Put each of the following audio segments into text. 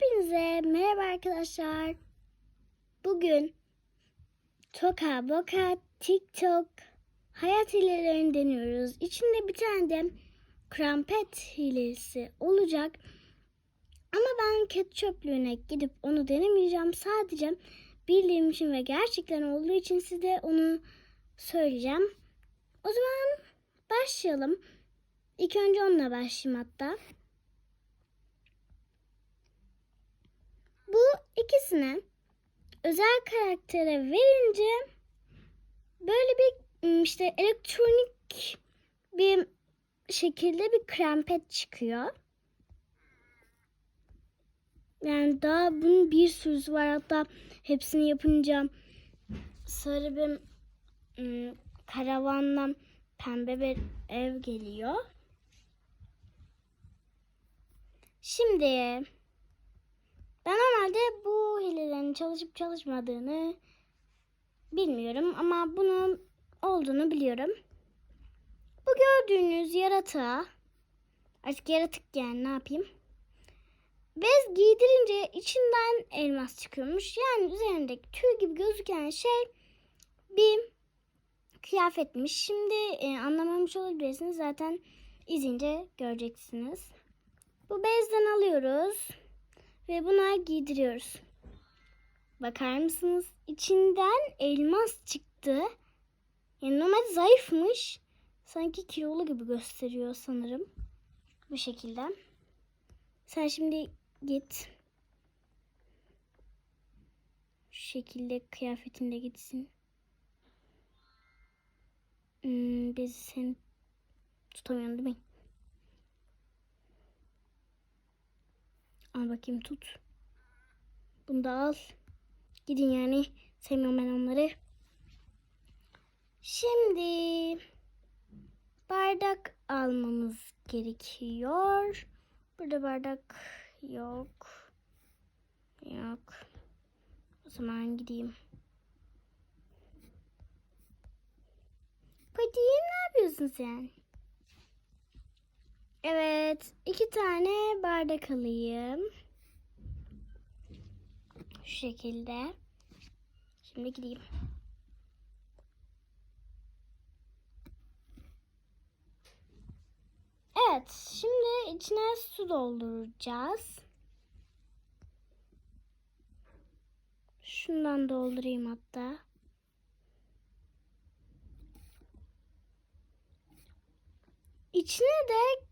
Hepinize merhaba arkadaşlar. Bugün Toka Boka TikTok hayat hilelerini deniyoruz. İçinde bir tane de krampet hilesi olacak. Ama ben kedi çöplüğüne gidip onu denemeyeceğim. Sadece bildiğim için ve gerçekten olduğu için size onu söyleyeceğim. O zaman başlayalım. İlk önce onunla başlayayım hatta. Bu ikisine özel karaktere verince böyle bir ım, işte elektronik bir şekilde bir krampet çıkıyor. Yani daha bunun bir sürüsü var. Hatta hepsini yapınca sarı bir ım, karavanla pembe bir ev geliyor. Şimdi ben normalde bu hilelerin çalışıp çalışmadığını bilmiyorum ama bunun olduğunu biliyorum. Bu gördüğünüz yaratığa artık yaratık yani ne yapayım? Bez giydirince içinden elmas çıkıyormuş. Yani üzerindeki tüy gibi gözüken şey bir kıyafetmiş. Şimdi e, anlamamış olabilirsiniz. Zaten izince göreceksiniz. Bu bezden alıyoruz ve buna giydiriyoruz. Bakar mısınız? İçinden elmas çıktı. Yani normalde zayıfmış. Sanki kilolu gibi gösteriyor sanırım. Bu şekilde. Sen şimdi git. Şu şekilde kıyafetinde gitsin. Hmm, biz seni tutamıyorum değil mi? Al bakayım tut. Bunu da al. Gidin yani. Sevmiyorum ben onları. Şimdi bardak almamız gerekiyor. Burada bardak yok. Yok. O zaman gideyim. Patiğim ne yapıyorsun sen? Evet, iki tane bardak alayım. Şu şekilde. Şimdi gideyim. Evet, şimdi içine su dolduracağız. Şundan doldurayım hatta. İçine de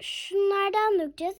şunlardan dökeceğiz.